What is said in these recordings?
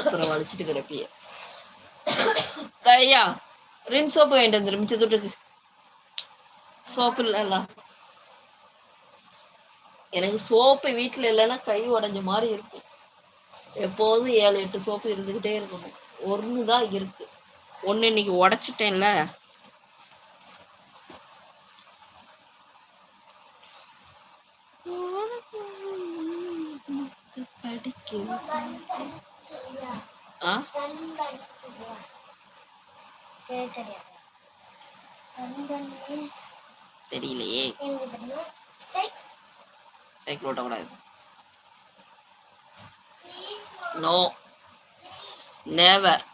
அப்புறம் வலிச்சிட்டு கிடப்பிய. கையா ரின் சோப்பு வேண்டாம் வந்துடும் மிச்ச தொட்டுக்கு சோப்பு இல்லைல்ல எனக்கு சோப்பு வீட்டில் இல்லைன்னா கை உடஞ்ச மாதிரி இருக்கும். எப்போதும் ஏழு எட்டு சோப்பு இருந்துக்கிட்டே இருக்கணும். ஒன்று தான் இருக்குது ஒன்று இன்னைக்கு உடச்சிட்டேன்ல. தெரியலையே. சைக்கிள் ஓட்டக்கூடாது நோ நேவர்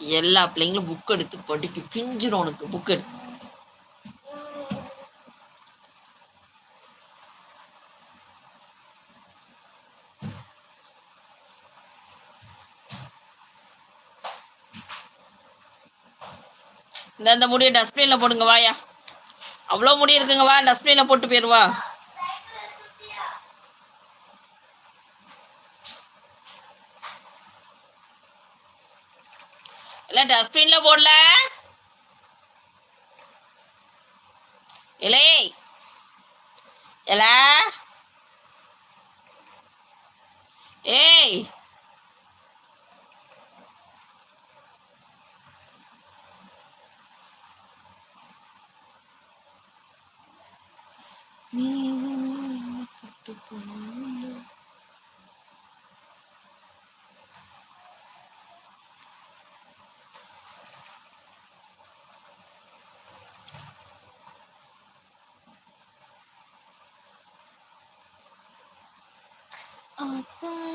எல்லா பிள்ளைங்களும் புக் எடுத்து படிக்க பிஞ்சிரும் உனக்கு புக் எடு. இந்த இந்த முடியை டஸ்ட்பினில் போடுங்க வாயா. அவ்வளோ முடி இருக்குங்க வா டஸ்ட்பினில் போட்டு போயிருவா இல்லை டஸ்ட்பினில் போடல. இலே. இல. ஏய். நீ 当た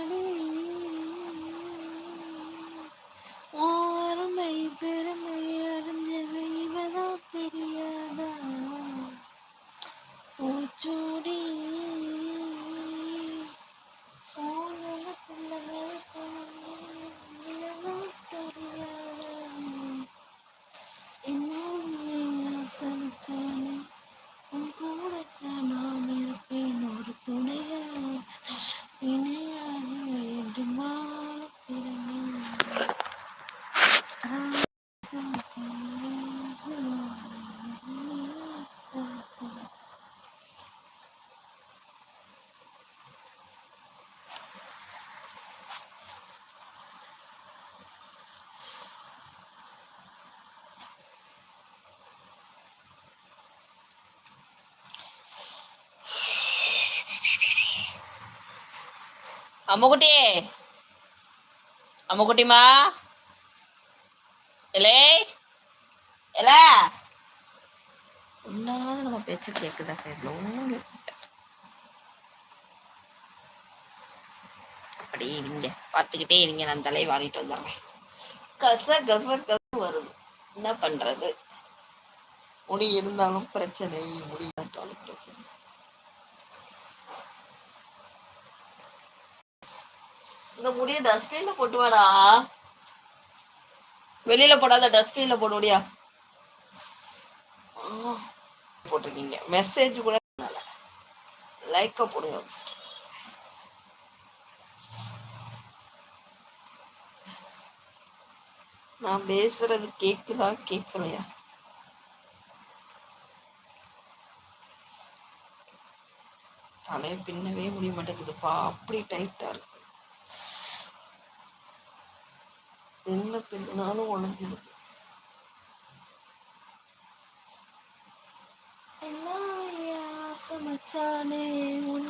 り அம்முக்குட்டி அம்முக்குட்டிமா இலே. இல. ஒன்னாவது நம்ம பேச்சு கேக்குதா? எவ்வளோ அப்படி இருங்க. பார்த்துக்கிட்டே இருங்க. நான் தலை வாரிட்டு வந்துடுறேன். கச கச கச வருது. என்ன பண்றது? முடி இருந்தாலும் பிரச்சனை. முடி இல்லாட்டாலும் பிரச்சனை. இந்த முடிய டஸ்ட்பின்ல போட்டு வாடா வெளியில போடாத டஸ்ட்பின்ல போட முடியா போட்டிருக்கீங்க. மெசேஜ் கூட லைக்க போடுங்க நான் பேசுறது கேக்குதா கேட்கலையா தலையை பின்னவே முடிய மாட்டேங்குதுப்பா. அப்படி டைட்டா இருக்கு. என்ன பின்னாலும் உணர்ந்துருக்கு மச்சானே உன்